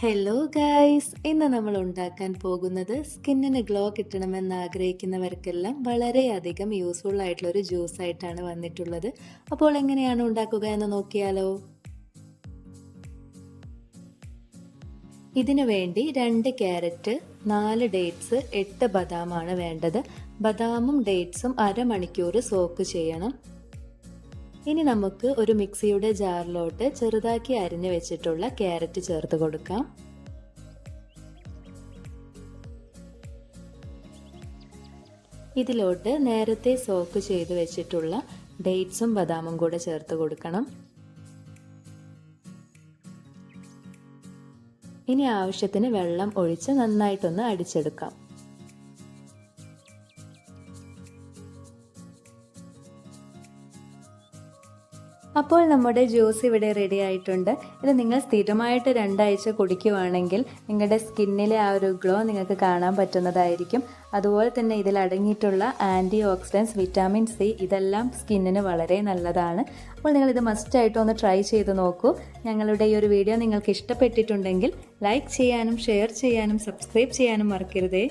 Hello guys ഇന്ന് നമ്മൾ ഉണ്ടാക്കാൻ പോകുന്നത് സ്കിന്നിന് ഗ്ലോ കിട്ടണമെന്ന് ആഗ്രഹിക്കുന്നവർക്കെല്ലാം വളരെയധികം യൂസ്ഫുൾ ആയിട്ടുള്ള ഒരു ജ്യൂസ് ആയിട്ടാണ് വന്നിട്ടുള്ളത്. അപ്പോൾ എങ്ങനെയാണ് ഉണ്ടാക്കുക എന്ന് നോക്കിയാലോ? ഇതിനു വേണ്ടി രണ്ട് ക്യാരറ്റ് നാല് ഡേറ്റ്സ് എട്ട് ബദാമാണ് വേണ്ടത്. ബദാമും ഡേറ്റ്സും അരമണിക്കൂർ സോക്ക് ചെയ്യണം. ഇനി നമുക്ക് ഒരു മിക്സിയുടെ ജാറിലോട്ട് ചെറുതാക്കി അരിഞ്ഞു വെച്ചിട്ടുള്ള ക്യാരറ്റ് ചേർത്ത് കൊടുക്കാം. ഇതിലോട്ട് നേരത്തെ സോക്ക് ചെയ്ത് വെച്ചിട്ടുള്ള ഡേറ്റ്സും ബദാമും കൂടെ ചേർത്ത് കൊടുക്കണം. ഇനി ആവശ്യത്തിന് വെള്ളം ഒഴിച്ച് നന്നായിട്ടൊന്ന് അടിച്ചെടുക്കാം. അപ്പോൾ നമ്മുടെ ജ്യൂസ് ഇവിടെ റെഡി ആയിട്ടുണ്ട്. ഇത് നിങ്ങൾ സ്ഥിരമായിട്ട് രണ്ടാഴ്ച കുടിക്കുവാണെങ്കിൽ നിങ്ങളുടെ സ്കിന്നിലെ ആ ഒരു ഗ്ലോ നിങ്ങൾക്ക് കാണാൻ പറ്റുന്നതായിരിക്കും. അതുപോലെ തന്നെ ഇതിൽ അടങ്ങിയിട്ടുള്ള ആന്റി ഓക്സിഡൻസ് വിറ്റാമിൻ സി ഇതെല്ലാം സ്കിന്നിന് വളരെ നല്ലതാണ്. അപ്പോൾ നിങ്ങൾ ഇത് മസ്റ്റായിട്ട് ഒന്ന് ട്രൈ ചെയ്ത് നോക്കൂ. ഞങ്ങളുടെ ഈ ഒരു വീഡിയോ നിങ്ങൾക്ക് ഇഷ്ടപ്പെട്ടിട്ടുണ്ടെങ്കിൽ ലൈക്ക് ചെയ്യാനും ഷെയർ ചെയ്യാനും സബ്സ്ക്രൈബ് ചെയ്യാനും മറക്കരുതേ.